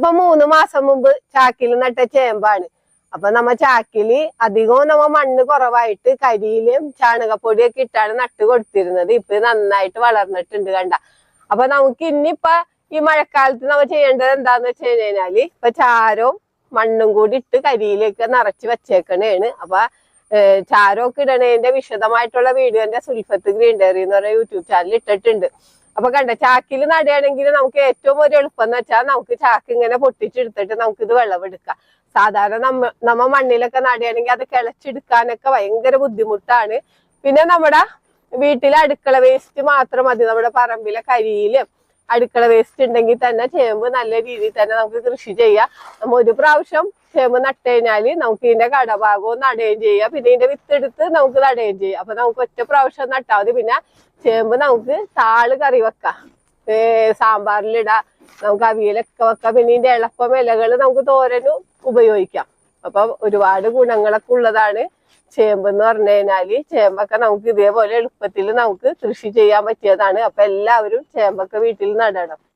ഇപ്പൊ മൂന്ന് മാസം മുമ്പ് ചാക്കിൽ നട്ട ചേമ്പാണ്. അപ്പൊ നമ്മ ചാക്കിൽ അധികവും നമ്മ മണ്ണ് കുറവായിട്ട് കരിയിലും ചാണകപ്പൊടിയൊക്കെ ഇട്ടാണ് നട്ട് കൊടുത്തിരുന്നത്. ഇപ്പൊ നന്നായിട്ട് വളർന്നിട്ടുണ്ട് കണ്ട. അപ്പൊ നമുക്ക് ഇനിയിപ്പൊ ഈ മഴക്കാലത്ത് നമ്മ ചെയ്യേണ്ടത് എന്താന്ന് വെച്ച് കഴിഞ്ഞാൽ ഇപ്പൊ ചാരവും മണ്ണും കൂടി ഇട്ട് കരിയിലേക്ക് നിറച്ച് വെച്ചേക്കണേണ്. അപ്പൊ ചാരമൊക്കെ ഇടണേന്റെ വിശദമായിട്ടുള്ള വീഡിയോ എന്റെ സുൽഫത്ത് ഗ്രീൻ ഡയറി എന്ന് പറയുന്ന യൂട്യൂബ് ചാനലിൽ ഇട്ടിട്ടുണ്ട്. അപ്പൊ കണ്ട ചാക്കിൽ നടുകയാണെങ്കിൽ നമുക്ക് ഏറ്റവും ഒരു എളുപ്പം എന്ന് വെച്ചാൽ നമുക്ക് ചാക്ക് ഇങ്ങനെ പൊട്ടിച്ചെടുത്തിട്ട് നമുക്ക് ഇത് വിളവെടുക്കാം. സാധാരണ നമ്മ നമ്മ മണ്ണിലൊക്കെ നടുകയാണെങ്കിൽ അത് കിളച്ചെടുക്കാനൊക്കെ ഭയങ്കര ബുദ്ധിമുട്ടാണ്. പിന്നെ നമ്മുടെ വീട്ടിലെ അടുക്കള വേസ്റ്റ് മാത്രം മതി നമ്മുടെ പറമ്പിലെ കരിയിലും അടുക്കള വേസ്റ്റ് ഉണ്ടെങ്കിൽ തന്നെ ചേമ്പ് നല്ല രീതിയിൽ തന്നെ നമുക്ക് കൃഷി ചെയ്യാം. നമ്മ ഒരു പ്രാവശ്യം ചേമ്പ് നട്ട് കഴിഞ്ഞാൽ നമുക്ക് ഇതിന്റെ കടഭാഗവും നടുകയും ചെയ്യാം. പിന്നെ ഇതിന്റെ വിത്തെടുത്ത് നമുക്ക് നടുകയും ചെയ്യാം. അപ്പൊ നമുക്ക് ഒറ്റ പ്രാവശ്യം നട്ടാൽ മതി. പിന്നെ ചേമ്പ് നമുക്ക് താൾ കറി വെക്കാം. സാമ്പാറിലിടാം. നമുക്ക് അവിയലൊക്കെ വെക്കാം. പിന്നെ ഇതിന്റെ എളുപ്പം ഇലകൾ നമുക്ക് തോരനും ഉപയോഗിക്കാം. അപ്പൊ ഒരുപാട് ഗുണങ്ങളൊക്കെ ഉള്ളതാണ്. ചേമ്പ് എന്ന് പറഞ്ഞു കഴിഞ്ഞാൽ ചേമ്പൊക്കെ നമുക്ക് ഇതേപോലെ എളുപ്പത്തിൽ നമുക്ക് കൃഷി ചെയ്യാൻ പറ്റിയതാണ്. അപ്പൊ എല്ലാവരും ചേമ്പൊക്കെ വീട്ടിൽ നടണം.